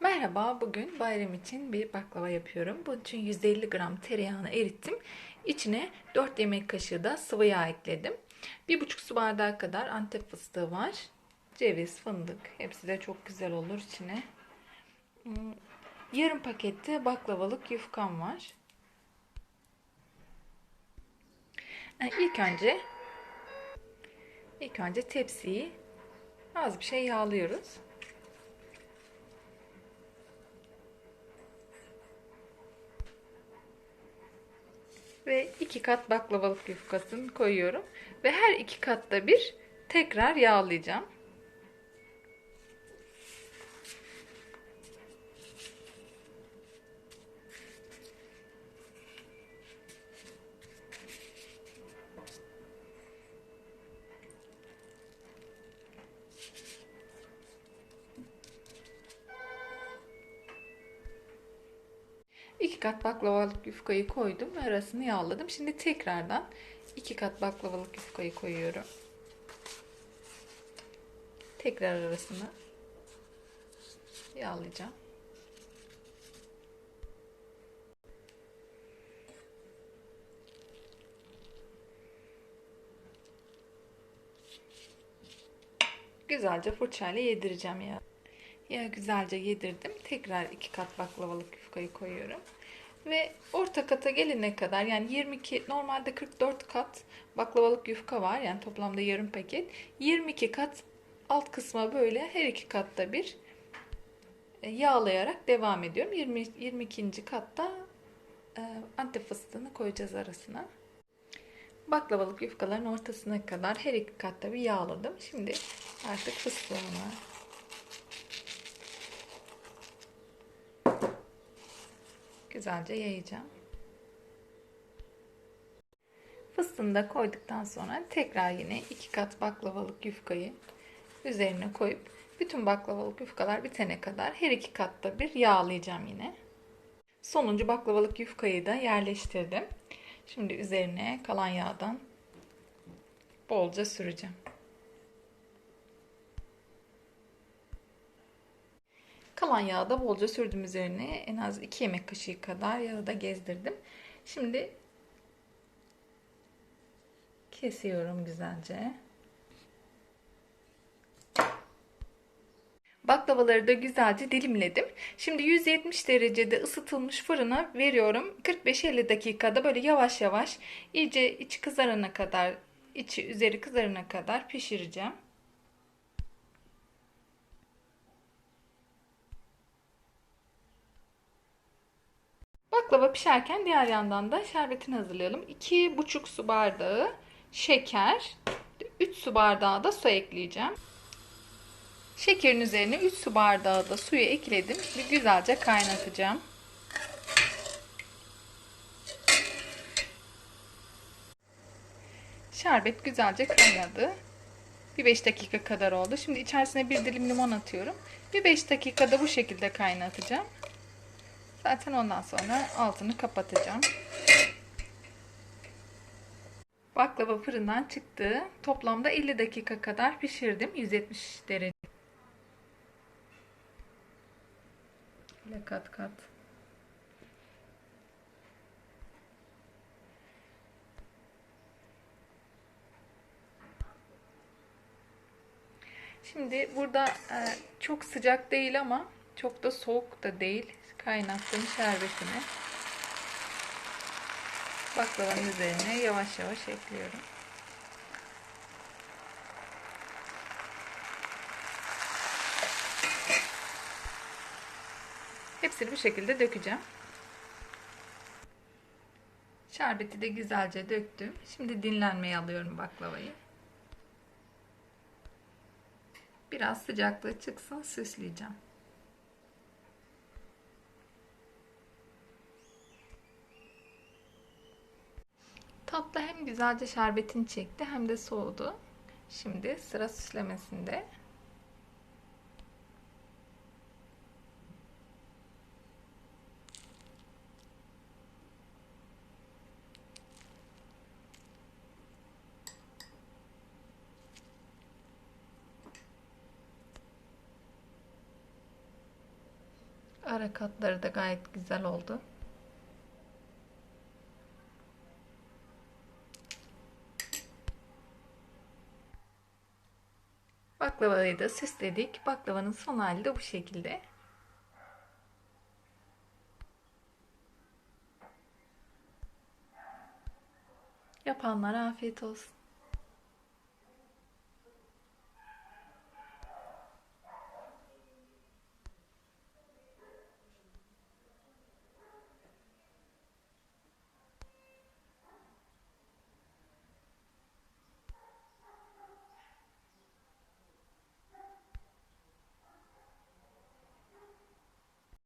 Merhaba, bugün bayram için bir baklava yapıyorum. Bunun için 150 gram tereyağını erittim. İçine 4 yemek kaşığı da sıvı yağ ekledim. 1,5 su bardağı kadar antep fıstığı var. Ceviz, fındık hepsi de çok güzel olur içine. Hmm, Yarım pakette baklavalık yufkam var. İlk önce ilk önce tepsiyi az bir şey yağlıyoruz. Ve iki kat baklavalık yufkasını koyuyorum ve her iki katta bir tekrar yağlayacağım. İki kat baklavalık yufkayı koydum ve arasını yağladım. Şimdi tekrardan iki kat baklavalık yufkayı koyuyorum. Tekrar arasını yağlayacağım. Güzelce fırçayla yedireceğim ya. Ya güzelce yedirdim. Tekrar iki kat baklavalık yufkayı koyuyorum. Ve orta kata gelene kadar yani 22 normalde 44 kat baklavalık yufka var. Yani toplamda yarım paket. 22 kat alt kısma böyle her iki katta bir e, yağlayarak devam ediyorum. 20, 22. katta e, antep fıstığını koyacağız arasına. Baklavalık yufkaların ortasına kadar her iki katta bir yağladım. Şimdi artık fıstığımı güzelce yayacağım. Fıstığını da koyduktan sonra tekrar yine iki kat baklavalık yufkayı üzerine koyup bütün baklavalık yufkalar bitene kadar her iki katta bir yağlayacağım yine. Sonuncu baklavalık yufkayı da yerleştirdim. Şimdi üzerine kalan yağdan bolca süreceğim. Kalan yağı da bolca sürdüm üzerine. En az 2 yemek kaşığı kadar yağı da gezdirdim. Şimdi kesiyorum güzelce. Baklavaları da güzelce dilimledim. Şimdi 170 derecede ısıtılmış fırına veriyorum. 45-50 dakikada böyle yavaş yavaş iyice içi kızarana kadar, içi üzeri kızarana kadar pişireceğim. Baklava pişerken diğer yandan da şerbetini hazırlayalım. 2,5 su bardağı şeker, 3 su bardağı da su ekleyeceğim. Şekerin üzerine 3 su bardağı da suyu ekledim ve güzelce kaynatacağım. Şerbet güzelce kaynadı. Bir 5 dakika kadar oldu. Şimdi içerisine bir dilim limon atıyorum. Bir 5 dakikada bu şekilde kaynatacağım. Zaten ondan sonra altını kapatacağım. Baklava fırından çıktı. Toplamda 50 dakika kadar pişirdim. 170 derece. Böyle kat kat. Şimdi burada e, çok sıcak değil ama çok da soğuk da değil. Kaynattığım şerbetini baklavanın üzerine yavaş yavaş ekliyorum. Hepsini bu şekilde dökeceğim. Şerbeti de güzelce döktüm. Şimdi dinlenmeye alıyorum baklavayı. Biraz sıcaklığı çıksın süsleyeceğim. Tatlı hem güzelce şerbetini çekti hem de soğudu. Şimdi sıra süslemesinde. Ara katları da gayet güzel oldu. Baklavayı da süsledik. Baklavanın son hali de bu şekilde. Yapanlara afiyet olsun.